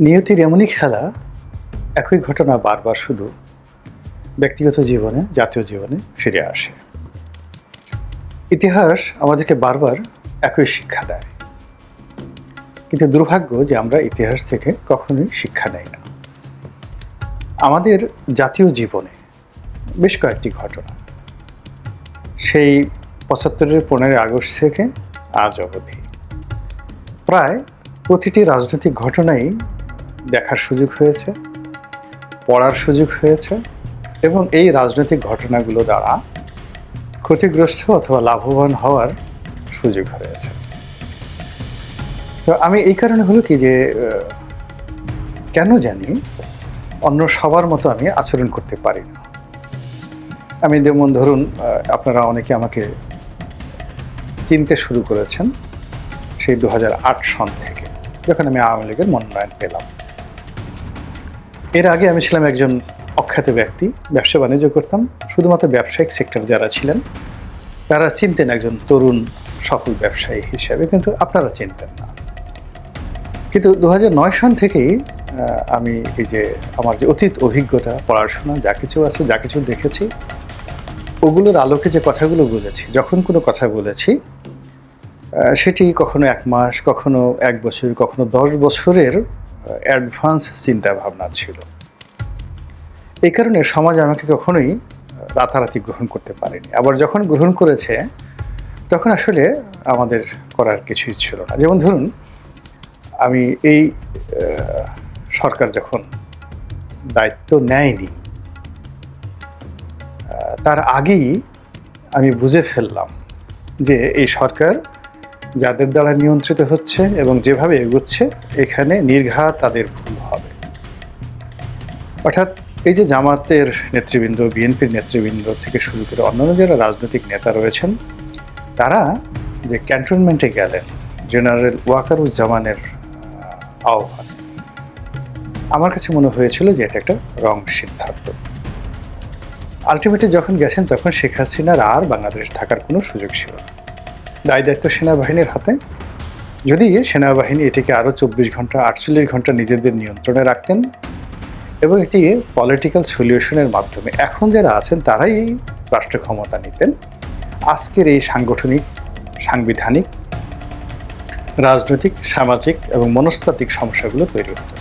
নিয়তির এমনই খেলা, একই ঘটনা বারবার শুধু ব্যক্তিগত জীবনে, জাতীয় জীবনে ফিরে আসে। ইতিহাস আমাদেরকে বারবার একই শিক্ষা দেয়। কিন্তু দুর্ভাগ্য যে আমরা ইতিহাস থেকে কখনোই শিক্ষা নেই না। আমাদের জাতীয় জীবনে বেশ কয়েকটি ঘটনা। সেই পঁচাত্তরের পনেরোই আগস্ট থেকে আজ অবধি। প্রায় প্রতিটি রাজনৈতিক ঘটনাই দেখার সুযোগ হয়েছে, পড়ার সুযোগ হয়েছে, এবং এই রাজনৈতিক ঘটনাগুলো দ্বারা ক্ষতিগ্রস্ত অথবা লাভবান হওয়ার সুযোগ হয়েছে। তো আমি এই কারণে হলো কি যে কেন জানি অন্য সবার মতো আমি আচরণ করতে পারি না। আমি যেমন ধরুন আপনারা অনেকে আমাকে চিনতে শুরু করেছেন সেই দু হাজার আট সন থেকে, যখন আমি আওয়ামী লীগের মনোনয়ন পেলাম। এর আগে আমি ছিলাম একজন অখ্যাত ব্যক্তি, ব্যবসা বাণিজ্য করতাম, শুধুমাত্র ব্যবসায়িক সেক্টর যারা ছিলেন, তারা চিনতেন একজন তরুণ সফল ব্যবসায়ী হিসাবে, কিন্তু আপনারা চিনতেন না। কিন্তু দু সন থেকেই আমি এই যে আমার যে অতীত অভিজ্ঞতা, পড়াশোনা, যা কিছু আছে, যা কিছু দেখেছি, ওগুলোর আলোকে যে কথাগুলো বলেছি, যখন কোনো কথা বলেছি সেটি কখনো এক মাস, কখনো এক বছর, কখনো দশ বছরের অ্যাডভান্স চিন্তা ভাবনা ছিল। এই কারণে সমাজ আমাকে কখনোই রাতারাতি গ্রহণ করতে পারেনি। আবার যখন গ্রহণ করেছে, তখন আসলে আমাদের করার কিছুই ছিল না। যেমন ধরুন, আমি এই সরকার যখন দায়িত্ব নেয়নি তার আগেই আমি বুঝে ফেললাম যে এই সরকার যাদের দ্বারা নিয়ন্ত্রিত হচ্ছে এবং যেভাবে এগোচ্ছে, এখানে নির্ঘাত তাদের ভুল হবে। অর্থাৎ এই যে জামাতের নেতৃবৃন্দ, বিএনপির নেতৃবৃন্দ থেকে শুরু করে অন্যান্য যারা রাজনৈতিক নেতা রয়েছেন, তারা যে ক্যান্টনমেন্টে গেলেন, জেনারেল ওয়াকারুজ্জামানের আহ্বান। আমার কাছে মনে হয়েছিল যে এটা একটা রং সিদ্ধান্ত। আলটিমেটলি যখন গেছেন, তখন শেখ হাসিনার আর বাংলাদেশ থাকার কোনো সুযোগ ছিল না। দায় দায়িত্ব সেনাবাহিনীর হাতে। যদি সেনাবাহিনী এটিকে আরও চব্বিশ ঘণ্টা, আটচল্লিশ ঘণ্টা নিজেদের নিয়ন্ত্রণে রাখতেন এবং এটি পলিটিক্যাল সলিউশনের মাধ্যমে এখন যারা আছেন তারাই এই রাষ্ট্র ক্ষমতা নিতেন। আজকের এই সাংগঠনিক, সাংবিধানিক, রাজনৈতিক, সামাজিক এবং মনস্তাত্ত্বিক সমস্যাগুলো তৈরি হতো।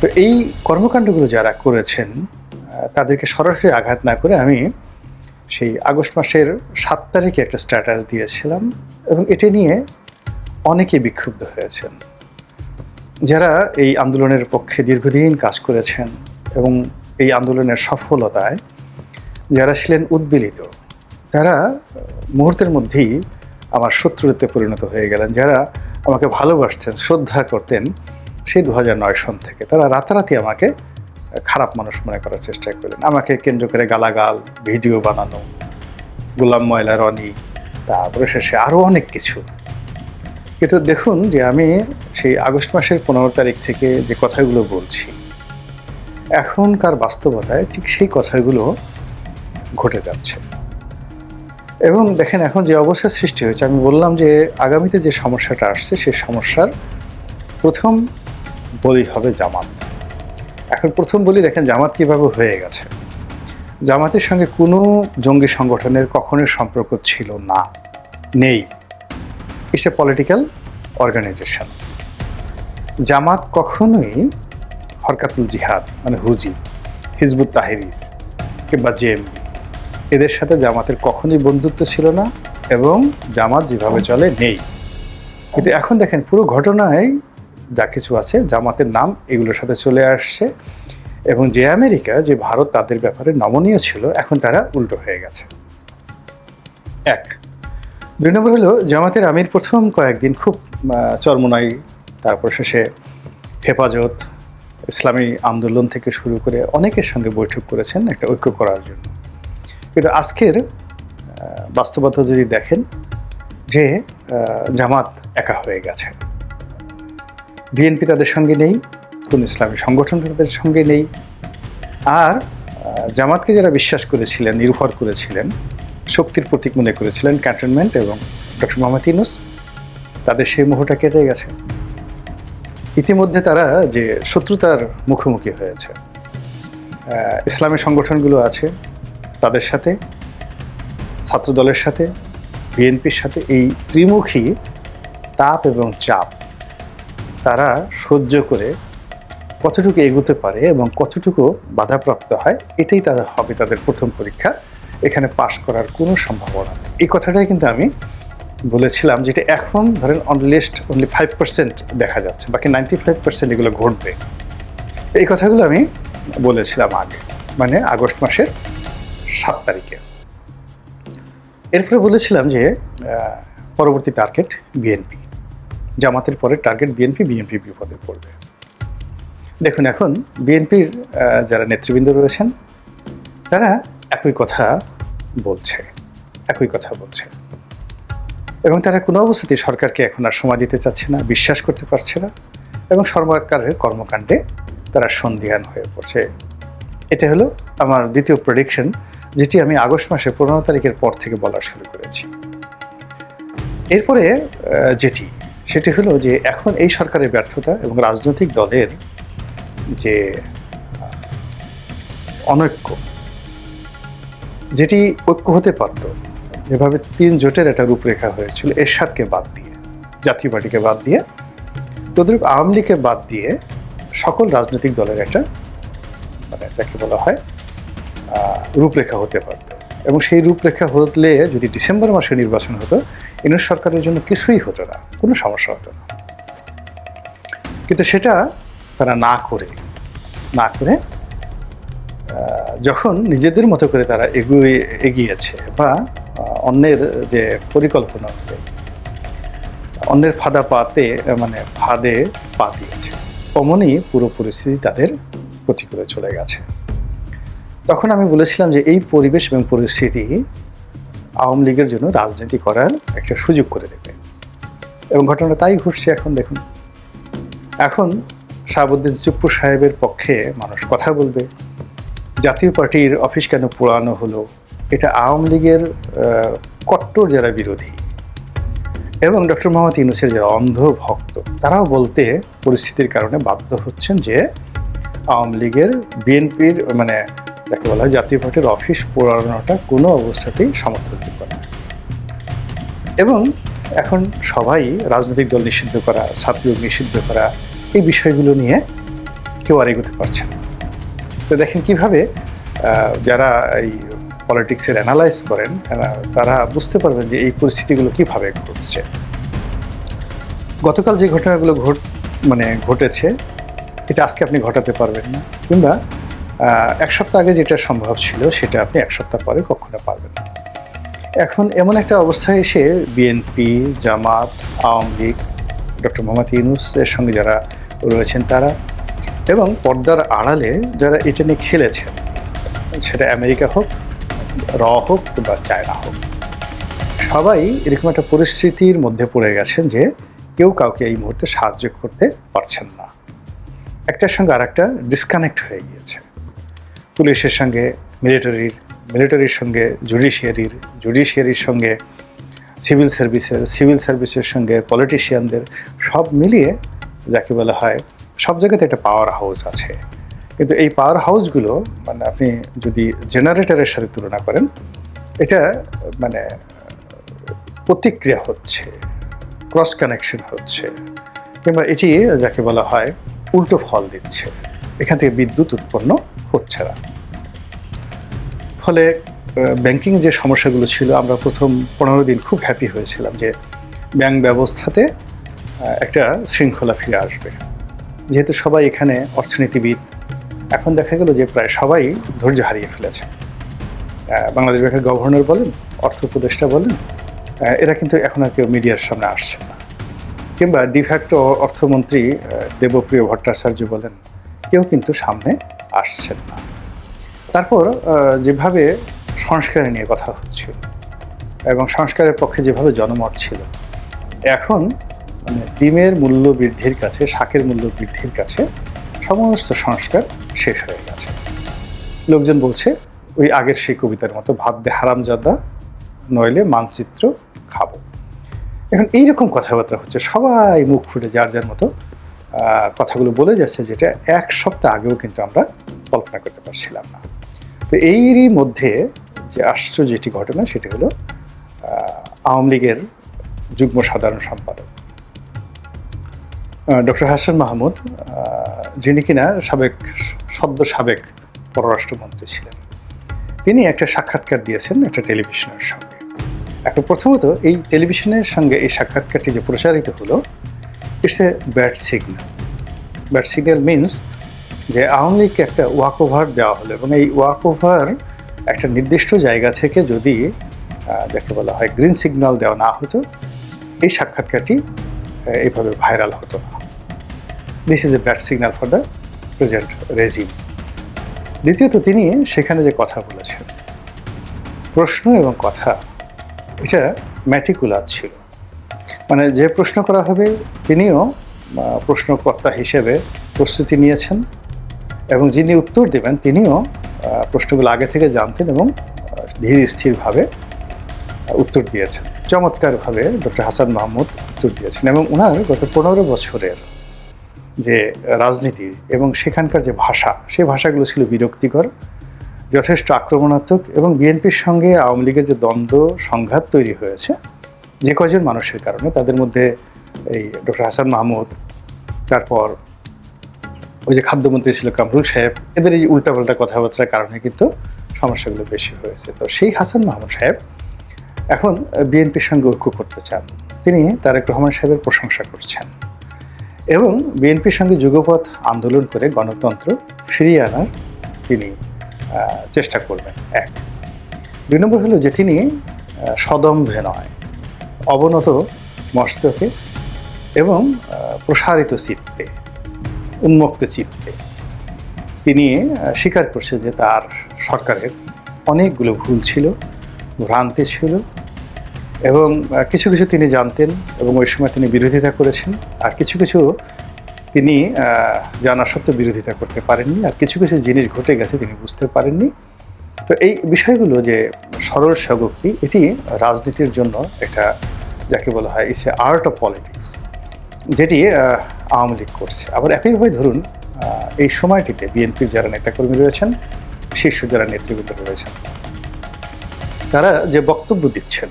তো এই কর্মকাণ্ডগুলো যারা করেছেন তাদেরকে সরাসরি আঘাত না করে আমি সেই আগস্ট মাসের সাত তারিখে একটা স্ট্যাটাস দিয়েছিলাম এবং এটি নিয়ে অনেকে বিক্ষুব্ধ হয়েছেন। যারা এই আন্দোলনের পক্ষে দীর্ঘদিন কাজ করেছেন এবং এই আন্দোলনের সফলতায় যারা ছিলেন উদ্বেলিত, তারা মুহূর্তের মধ্যেই আমার শত্রুতে পরিণত হয়ে গেলেন। যারা আমাকে ভালোবাসতেন, শ্রদ্ধা করতেন সেই দু সন থেকে, তারা রাতারাতি আমাকে খারাপ মানুষ মনে করার চেষ্টা করলেন। আমাকে কেন্দ্র করে গালাগাল, ভিডিও বানানো, গোলাম ময়লা, রনি, তারপরে শেষে আরও অনেক কিছু। কিন্তু দেখুন যে আমি সেই আগস্ট মাসের পনেরো তারিখ থেকে যে কথাগুলো বলছি, এখনকার বাস্তবতায় ঠিক সেই কথাগুলো ঘটে যাচ্ছে। এবং দেখেন এখন যে অবস্থার সৃষ্টি হয়েছে, আমি বললাম যে আগামীতে যে সমস্যাটা আসছে সেই সমস্যার প্রথম বলি হবে জামাত এখন প্রথম বলি, দেখেন জামাত কীভাবে হয়ে গেছে। জামাতের সঙ্গে কোনো জঙ্গি সংগঠনের কখনোই সম্পর্ক ছিল না, নেই। It's a political organization Jamaat কখনোই হরকাতুল জিহাদ মানে হুজি, হিজবুত তাহিরি কিংবা জেএমবি, এদের সাথে জামাতের কখনোই বন্ধুত্ব ছিল না এবং জামাত যেভাবে চলে, নেই। কিন্তু এখন দেখেন পুরো ঘটনায় যা কিছু আছে, জামাতের নাম এগুলোর সাথে চলে আসছে। এবং যে আমেরিকা, যে ভারত তাদের ব্যাপারে নমনীয় ছিল, এখন তারা উল্টো হয়ে গেছে। এক, দুই নম্বর হলো, জামাতের আমির প্রথম কয়েকদিন খুব চরমনাই, তারপর শেষে হেফাজত, ইসলামী আন্দোলন থেকে শুরু করে অনেকের সঙ্গে বৈঠক করেছেন একটা ঐক্য করার জন্য। কিন্তু আজকের বাস্তবতা যদি দেখেন, যে জামাত একা হয়ে গেছে। বিএনপি তাদের সঙ্গে নেই, কোন ইসলামী সংগঠন তাদের সঙ্গে নেই। আর জামাতকে যারা বিশ্বাস করেছিলেন, নির্ভর করেছিলেন, শক্তির প্রতীক মনে করেছিলেন ক্যান্টনমেন্ট এবং ডক্টর মোহাম্মদ ইউনুস, তাদের সেই মোহটা কেটে গেছে। ইতিমধ্যে তারা যে শত্রুতার মুখোমুখি হয়েছে ইসলামী সংগঠনগুলো আছে তাদের সাথে ছাত্র দলের সাথে, বিএনপির সাথে, এই ত্রিমুখী তাপ এবং চাপ তারা সহ্য করে কতটুকু এগোতে পারে এবং কতটুকু বাধাপ্রাপ্ত হয়, এটাই তারা হবে তাদের প্রথম পরীক্ষা। এখানে পাশ করার কোনো সম্ভাবনা নেই। এই কথাটাই কিন্তু আমি বলেছিলাম যেটা এখন ধরেন অনলিস্ট অনলি ফাইভ পার্সেন্ট দেখা যাচ্ছে, বাকি নাইনটি ফাইভ পার্সেন্ট এগুলো ঘটবে। এই কথাগুলো আমি বলেছিলাম আগে মানে আগস্ট মাসের সাত তারিখে। এরপরে বলেছিলাম যে পরবর্তী টার্গেট বিএনপি জামাতের পরে টার্গেট বিএনপি বিএনপি বিপদে পড়বে। দেখুন, এখন বিএনপির যারা নেতৃবৃন্দ রয়েছেন, তারা একই কথা বলছে, একই কথা বলছে। এবং তারা কোনো অবস্থাতেই সরকারকে এখন আর সময় দিতে চাচ্ছে না, বিশ্বাস করতে পারছে না, এবং সরকারের কর্মকাণ্ডে তারা সন্দিহান হয়ে পড়ছে। এটা হলো আমার দ্বিতীয় প্রেডিকশন যেটি আমি আগস্ট মাসের পনেরো তারিখের পর থেকে বলা শুরু করেছি। এরপরে যেটি সেটি হলো যে এখন এই সরকারের ব্যর্থতা এবং রাজনৈতিক দলের যে অনৈক্য, যেটি ঐক্য হতে পারত, যেভাবে তিন জোটের একটা রূপরেখা হয়েছিল, এরশাদকে বাদ দিয়ে, জাতীয় পার্টিকে বাদ দিয়ে, তদ্রূপ আওয়ামী লীগকে বাদ দিয়ে সকল রাজনৈতিক দলের একটা মানে যাকে বলা হয় রূপরেখা হতে পারত। এবং সেই রূপরেখা হলে যদি ডিসেম্বর মাসে নির্বাচন হতো ইনুস সরকারের জন্য কিছুই হতো না, কোনো সমস্যা হতো না। কিন্তু সেটা তারা না করে না করে যখন নিজেদের মতো করে তারা এগুয়ে, এগিয়েছে বা অন্যের যে পরিকল্পনা, অন্যের ফাঁদা পাতে মানে ফাঁদে পা দিয়েছে অমনই পুরো পরিস্থিতি তাদের প্রতিকূলে চলে গেছে। তখন আমি বলেছিলাম যে এই পরিবেশ এবং পরিস্থিতি আওয়ামী লীগের জন্য রাজনীতি করার একটা সুযোগ করে দেবে। এবং ঘটনাটা তাই ঘটছে এখন, দেখুন। এখন শাহাবুদ্দিন চুপ্পু সাহেবের পক্ষে মানুষ কথা বলবে, জাতীয় পার্টির অফিস কেন পোড়ানো হলো, এটা আওয়ামী লীগের কট্টর যারা বিরোধী, এবং ডক্টর মোহাম্মদ ইউনুসের যারা অন্ধ ভক্ত, তারাও বলতে পরিস্থিতির কারণে বাধ্য হচ্ছেন যে আওয়ামী লীগের বিএনপির মানে যাকে বলা হয় জাতীয় পার্টির অফিস পোড়ানোটা কোনো অবস্থাতেই সমর্থনযোগ্য না। এবং এখন সবাই রাজনৈতিক দল নিষিদ্ধ করা, ছাত্রলীগ নিষিদ্ধ করা, এই বিষয়গুলো নিয়ে কেউ আর এগোতে পারছে না। তো দেখেন কীভাবে যারা এই পলিটিক্সের অ্যানালাইজ করেন তারা বুঝতে পারবেন যে এই পরিস্থিতিগুলো কীভাবে ঘটছে। গতকাল যে ঘটনাগুলো ঘট মানে ঘটেছে, এটা আজকে আপনি ঘটাতে পারবেন না। কিংবা এক সপ্তাহ আগে যেটা সম্ভব ছিল, সেটা আপনি এক সপ্তাহ পরে কখনো পারবেন না। এখন এমন একটা অবস্থায় এসে বিএনপি জামাত, আওয়ামী লীগ, ডক্টর মোহাম্মদ ইউনুসের সঙ্গে যারা রয়েছেন তারা, এবং পর্দার আড়ালে যারা এটা নিয়ে খেলেছেন, সেটা আমেরিকা হোক, র হোক বা চায়না হোক, সবাই এরকম একটা পরিস্থিতির মধ্যে পড়ে গেছেন যে কেউ কাউকে এই মুহূর্তে সাহায্য করতে পারছেন না। একটার সঙ্গে আর একটা ডিসকানেক্ট হয়ে গিয়েছে। পুলিশের সঙ্গে মিলিটারির মিলিটারির সঙ্গে জুডিশিয়ারির জুডিশিয়ারির সঙ্গে সিভিল সার্ভিসের সিভিল সার্ভিসের সঙ্গে পলিটিশিয়ানদের সব মিলিয়ে যাকে বলা হয়, সব জায়গাতে একটা পাওয়ার হাউস আছে। কিন্তু এই পাওয়ার হাউসগুলো মানে আপনি যদি জেনারেটরের সাথে তুলনা করেন, এটা মানে প্রতিক্রিয়া হচ্ছে ক্রস কানেকশন হচ্ছে, কিংবা এটি যাকে বলা হয় উল্টো ফল দিচ্ছে। এখান থেকে বিদ্যুৎ উৎপন্ন হচ্ছে না। ফলে ব্যাংকিং যে সমস্যাগুলো ছিল, আমরা প্রথম পনেরো দিন খুব হ্যাপি হয়েছিলাম যে ব্যাংক ব্যবস্থাতে একটা শৃঙ্খলা ফিরে আসবে। যেহেতু সবাই এখানে অর্থনীতিবিদ, এখন দেখা গেল যে প্রায় সবাই ধৈর্য হারিয়ে ফেলেছে। বাংলাদেশ ব্যাংকের গভর্নর বলেন, অর্থ উপদেষ্টা বলেন এরা কিন্তু এখন আর কেউ মিডিয়ার সামনে আসছে না। কিংবা ডিফ্যাক্ট অর্থমন্ত্রী দেবপ্রিয় ভট্টাচার্য বলেন, কেউ কিন্তু সামনে আসছেন না। তারপর যেভাবে সংস্কার নিয়ে কথা হচ্ছিল এবং সংস্কারের পক্ষে যেভাবে জনমত ছিল, এখন মানে ডিমের মূল্য বৃদ্ধির কাছে, শাকের মূল্য বৃদ্ধির কাছে সমস্ত সংস্কার শেষ হয়ে গেছে। লোকজন বলছে, ওই আগের সেই কবিতার মতো ভাত দে হারামজাদা, নইলে মানচিত্র খাব। এখন এইরকম কথাবার্তা হচ্ছে, সবাই মুখ ফুটে যার যার মতো কথাগুলো বলে যাচ্ছে যেটা এক সপ্তাহ আগেও কিন্তু আমরা কল্পনা করতে পারছিলাম না। তো এরই মধ্যে যে আশ্চর্য যেটি ঘটনা, সেটি হলো আওয়ামী লীগের যুগ্ম সাধারণ সম্পাদক। ডক্টর হাসান মাহমুদ যিনি কিনা সাবেক সদ্য সাবেক পররাষ্ট্রমন্ত্রী ছিলেন। তিনি একটা সাক্ষাৎকার দিয়েছেন একটা টেলিভিশনের সঙ্গে। এখন প্রথমত এই টেলিভিশনের সঙ্গে এই সাক্ষাৎকারটি যে প্রচারিত হলো it's a bad signal. Bad signal means যে আওয়ামী লীগকে একটা ওয়াক ওভার দেওয়া হলো এবং এই ওয়াক ওভার একটা নির্দিষ্ট জায়গা থেকে যদি যাকে বলা হয় গ্রিন সিগন্যাল দেওয়া না হতো, এই সাক্ষাৎকারটি এইভাবে ভাইরাল হতো না। This is a bad signal for the present regime দ্বিতীয়ত তিনি সেখানে যে কথা বলেছেন, প্রশ্ন এবং কথা, এটা ম্যাটিকুলার ছিল। মানে যে প্রশ্ন করা হবে, তিনিও প্রশ্নকর্তা হিসেবে প্রস্তুতি নিয়েছেন এবং যিনি উত্তর দেবেন, তিনিও প্রশ্নগুলো আগে থেকে জানতেন এবং ধীর স্থিরভাবে উত্তর দিয়েছেন। চমৎকারভাবে ডক্টর হাসান মাহমুদ উত্তর দিয়েছেন এবং ওনার গত পনেরো বছরের যে রাজনীতি এবং সেখানকার যে ভাষা সেই ভাষাগুলো ছিল বিরক্তিকর, যথেষ্ট আক্রমণাত্মক এবং বিএনপির সঙ্গে আওয়ামী লীগের যে দ্বন্দ্ব, সংঘাত তৈরি হয়েছে যে কয়জন মানুষের কারণে তাদের মধ্যে এই ডক্টর হাসান মাহমুদ, তারপর ওই যে খাদ্যমন্ত্রী ছিল কামরুল সাহেব, এদের এই উল্টাপাল্টা কথাবার্তার কারণে কিন্তু সমস্যাগুলো বেশি হয়েছে। তো সেই হাসান মাহমুদ সাহেব এখন বিএনপির সঙ্গে ঐক্য করতে চান। তিনি তারেক রহমান সাহেবের প্রশংসা করছেন এবং বিএনপির সঙ্গে যুগপথ আন্দোলন করে গণতন্ত্র ফিরিয়ে আনার তিনি চেষ্টা করবেন। এক। দুই নম্বর হলো যে তিনি সদম্ভে নয়। অবনত মস্তকে এবং প্রসারিত চিত্তে, উন্মুক্ত চিত্তে। তিনি স্বীকার করছেন যে তার সরকারের অনেকগুলো ভুল ছিল, ভ্রান্তি ছিল এবং কিছু কিছু তিনি জানতেন এবং ওই সময় তিনি বিরোধিতা করেছেন আর কিছু কিছু তিনি জানা সত্ত্বেও বিরোধিতা করতে পারেননি আর কিছু কিছু জিনিস ঘটে গেছে তিনি বুঝতে পারেননি। তো এই বিষয়গুলো যে সরল স্বগক্তি, এটি রাজনীতির জন্য একটা যাকে বলা হয় is a art of politics যেটি আওয়ামী লীগ করছে। আবার একইভাবে ধরুন এই সময়টিতে বিএনপির যারা নেতাকর্মী রয়েছেন, শীর্ষ যারা নেতৃবৃন্দ রয়েছেন, তারা যে বক্তব্য দিচ্ছেন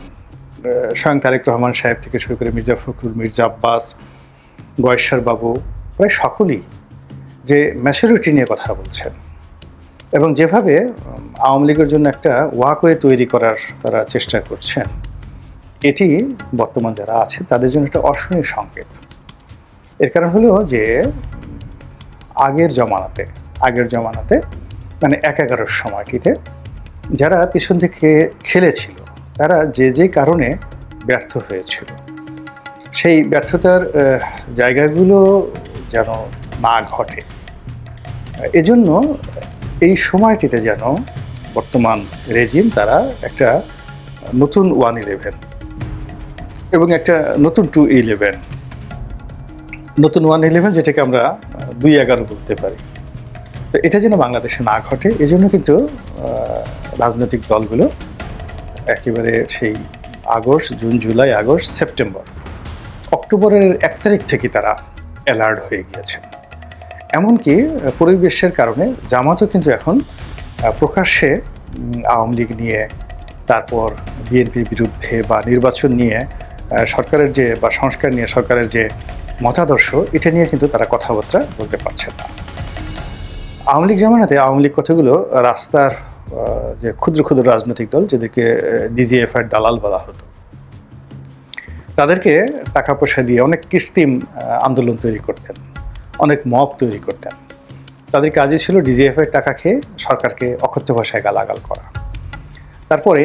স্বয়ং তারেক রহমান সাহেব থেকে শুরু করে মির্জা ফখরুল, মির্জা আব্বাস, গয়েশ্বর বাবু, প্রায় সকলেই যে ম্যাচুরিটি নিয়ে কথা বলছেন এবং যেভাবে আওয়ামী লীগের জন্য একটা ওয়াকওয়ে তৈরি করার তারা চেষ্টা করছেন এটি বর্তমান যারা আছে, তাদের জন্য একটা অশনীয় সংকেত। এর কারণ হলো যে, আগের জমানাতে আগের জমানাতে মানে এক এগারোর সময়টিতে, যারা পিছন থেকে খেলেছিল, তারা যে যে কারণে ব্যর্থ হয়েছিল। সেই ব্যর্থতার জায়গাগুলো যেন না ঘটে। এজন্য এই সময়টিতে যেন বর্তমান রেজিম, তারা একটা নতুন ওয়ান ইলেভেন এবং একটা নতুন টু ইলেভেন নতুন ওয়ান ইলেভেন যেটাকে আমরা দুই এগারো বলতে পারি। তো এটা যেন বাংলাদেশে না ঘটে, এজন্য কিন্তু রাজনৈতিক দলগুলো একেবারে সেই August, June, July, August, September, অক্টোবরের এক তারিখ থেকে তারা অ্যালার্ট হয়ে গিয়েছে। এমনকি পরিবেশের কারণে জামাতও কিন্তু এখন প্রকাশ্যে আওয়ামী লীগ নিয়ে, তারপর বিএনপির বিরুদ্ধে বা নির্বাচন নিয়ে সরকারের যে, বা সংস্কার নিয়ে সরকারের যে মতাদর্শ, এটা নিয়ে কিন্তু তারা কথাবার্তা বলতে পারছেন না। আওয়ামী লীগ জামানাতে আওয়ামী লীগ কথাগুলো রাস্তার যে ক্ষুদ্র ক্ষুদ্র রাজনৈতিক দল, যাদেরকে ডিজিএফআই দালাল বলা হতো, তাদেরকে টাকা পয়সা দিয়ে অনেক কৃত্রিম আন্দোলন তৈরি করতেন, অনেক মব তৈরি করতেন। তাদের কাজই ছিল ডিজিএফআই টাকা খেয়ে সরকারকে অকথ্য ভাষায় গালাগাল করা। তারপরে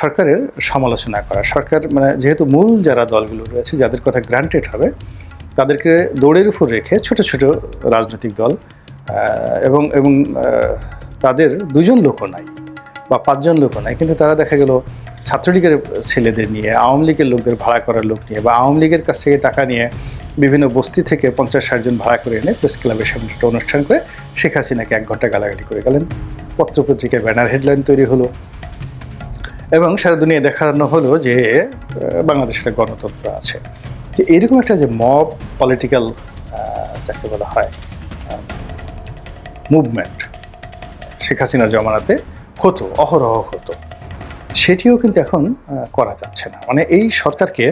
সরকারের সমালোচনা করা। সরকার মানে যেহেতু মূল যারা দলগুলো রয়েছে, যাদের কথা গ্রান্টেড হবে, তাদেরকে দৌড়ের উপর রেখে ছোট ছোট রাজনৈতিক দল এবং এবং তাদের দুজন লোকও নাই বা পাঁচজন লোকও নাই। কিন্তু তারা দেখা গেল ছাত্রলীগের ছেলেদের নিয়ে, আওয়ামী লীগের লোকদের ভাড়া করার লোক নিয়ে বা আওয়ামী লীগের কাছ থেকে টাকা নিয়ে বিভিন্ন বস্তি থেকে পঞ্চাশ, ষাট জন ভাড়া করে এনে প্রেস ক্লাবের সামনে একটা অনুষ্ঠান করে শেখ হাসিনাকে এক ঘণ্টা গালাগালি করে গেলেন। পত্রপত্রিকায় ব্যানার হেডলাইন তৈরি হলো। এবং সারা দুনিয়া দেখানো হলো যে বাংলাদেশে একটা গণতন্ত্র আছে। এরকম একটা যে মব পলিটিক্যাল যাকে বলা হয় মুভমেন্ট শেখ হাসিনার জমানাতে হতো, অহরহ হতো, সেটিও কিন্তু এখন করা যাচ্ছে না। মানে এই সরকারকে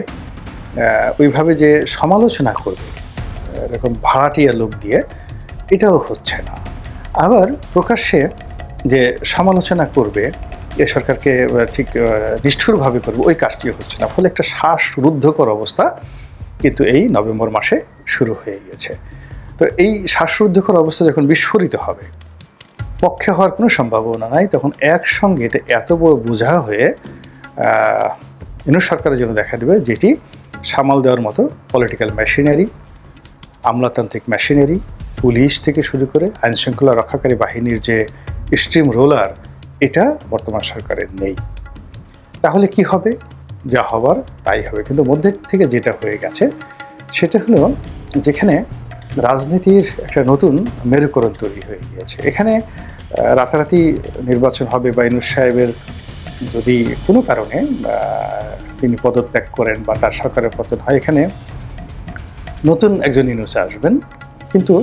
ওইভাবে যে সমালোচনা করবে, এরকম ভাড়াটিয়া লোক দিয়ে, এটাও হচ্ছে না। আবার প্রকাশ্যে যে সমালোচনা করবে এ সরকারকে ঠিক নিষ্ঠুরভাবে করবে ওই কাজটিও হচ্ছে না। ফলে একটা শ্বাসরুদ্ধকর অবস্থা কিন্তু এই নভেম্বর মাসে শুরু হয়ে গিয়েছে। তো এই শ্বাসরুদ্ধকর অবস্থা যখন বিস্ফোরিত হবে পক্ষে হওয়ার কোনো সম্ভাবনা নাই তখন একসঙ্গে এটা এত বড় বোঝা হয়ে আহ, সরকারের জন্য দেখা দেবে যেটি সামাল দেওয়ার মতো পলিটিক্যাল মেশিনারি আমলাতান্ত্রিক মেশিনারি পুলিশ থেকে শুরু করে আইনশৃঙ্খলা রক্ষাকারী বাহিনীর যে স্ট্রিম রোলার এটা বর্তমান সরকারের নেই। তাহলে কি হবে? যা হবার তাই হবে। কিন্তু মধ্যে থেকে যেটা হয়ে গেছে, সেটা হলো যেখানে রাজনীতির একটা নতুন মেরুকরণ তৈরি হয়ে গিয়েছে। এখানে রাতারাতি নির্বাচন হবে বা ইনুস সাহেবের যদি কোনো কারণে তিনি পদত্যাগ করেন বা তার সরকারের পতন হয়, এখানে নতুন একজন ইনুস আসবেন। কিন্তু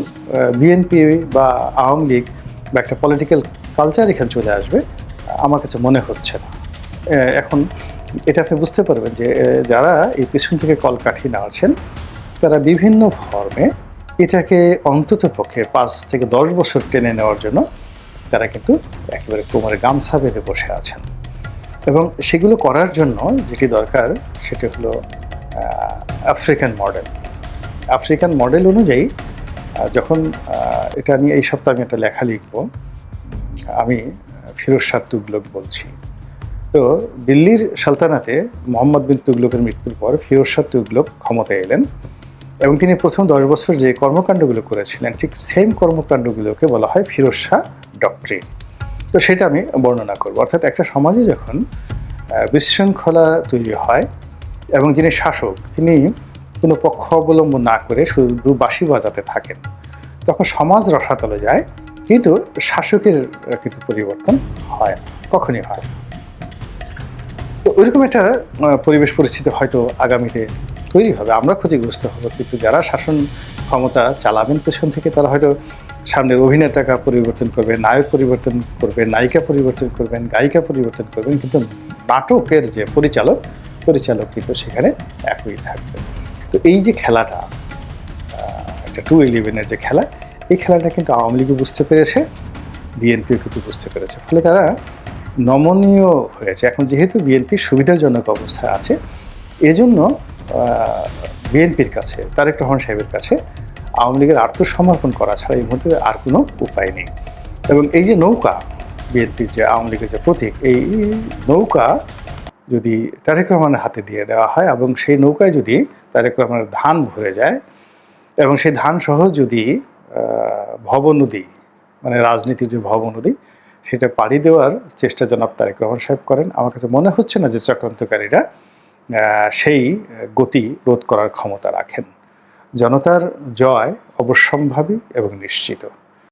বিএনপি বা আওয়ামী লীগ বা একটা পলিটিক্যাল কালচার এখানে চলে আসবে, আমার কাছে মনে হচ্ছে না। এখন এটা আপনি বুঝতে পারবেন যে যারা এই পিছন থেকে কল কাঠি নাড়ছেন, তারা বিভিন্ন ফর্মে এটাকে অন্তত পক্ষে পাঁচ থেকে দশ বছর টেনে নেওয়ার জন্য তারা কিন্তু একেবারে কোমরে গামছা বেঁধে বসে আছেন। এবং সেগুলো করার জন্য যেটি দরকার, সেটি হলো আফ্রিকান মডেল আফ্রিকান মডেল অনুযায়ী যখন এটা নিয়ে এই সপ্তাহে আমি একটা লেখা লিখব আমি ফিরোজ শাহ তুগলক বলছি। তো দিল্লির সালতানাতে মোহাম্মদ বিন তুগলকের মৃত্যুর পর ফিরোজ শাহ তুগলক ক্ষমতায় এলেন এবং তিনি প্রথম দশ বছর যে কর্মকাণ্ডগুলো করেছিলেন, ঠিক সেম কর্মকাণ্ডগুলোকে বলা হয় ফিরোজ শাহ ডক্ট্রিন তো সেটা আমি বর্ণনা করব। অর্থাৎ একটা সমাজে যখন বিশৃঙ্খলা তৈরি হয় এবং যিনি শাসক, তিনি কোনো পক্ষ অবলম্বন না করে শুধু বাঁশি বাজাতে থাকেন। তখন সমাজ রসাতলে যায় কিন্তু শাসকের কিন্তু পরিবর্তন হয় কখনই হয় তো ওইরকম একটা পরিবেশ পরিস্থিতি হয়তো আগামীতে তৈরি হবে। আমরা ক্ষতিগ্রস্ত হব, কিন্তু যারা শাসন ক্ষমতা চালাবেন পেছন থেকে, তারা হয়তো সামনের অভিনেতাকে পরিবর্তন করবে, নায়ক পরিবর্তন করবে, নায়িকা পরিবর্তন করবেন, গায়িকা পরিবর্তন করবেন, কিন্তু নাটকের যে পরিচালক পরিচালক কিন্তু সেখানে একই থাকবে। তো এই যে খেলাটা একটা টু ইলেভেনের যে খেলা এই খেলাটা কিন্তু আওয়ামী লীগও বুঝতে পেরেছে, বিএনপিও কিন্তু বুঝতে পেরেছে। ফলে তারা নমনীয় হয়েছে। এখন যেহেতু বিএনপি সুবিধাজনক অবস্থায় আছে, এজন্য বিএনপির কাছে, তারেক রহমান সাহেবের কাছে আওয়ামী লীগের আত্মসমর্পণ করা ছাড়া এই মুহূর্তে আর কোনো উপায় নেই। এবং এই যে নৌকা, বিএনপির যে আওয়ামী লীগের যে প্রতীক, এই নৌকা যদি তারেক রহমানের হাতে দিয়ে দেওয়া হয় এবং সেই নৌকায় যদি তারেক রহমানের ধান ভরে যায় এবং সেই ধান সহ যদি আহ, ভব নদী মানে রাজনীতির যে ভব নদী সেটা পাড়ি দেওয়ার চেষ্টা জনাব তারেক রহমান সাহেব করেন। আমার কাছে মনে হচ্ছে না যে চক্রান্তকারীরা সেই গতি রোধ করার ক্ষমতা রাখেন। জনতার জয় অবশ্যম্ভাবী এবং নিশ্চিত।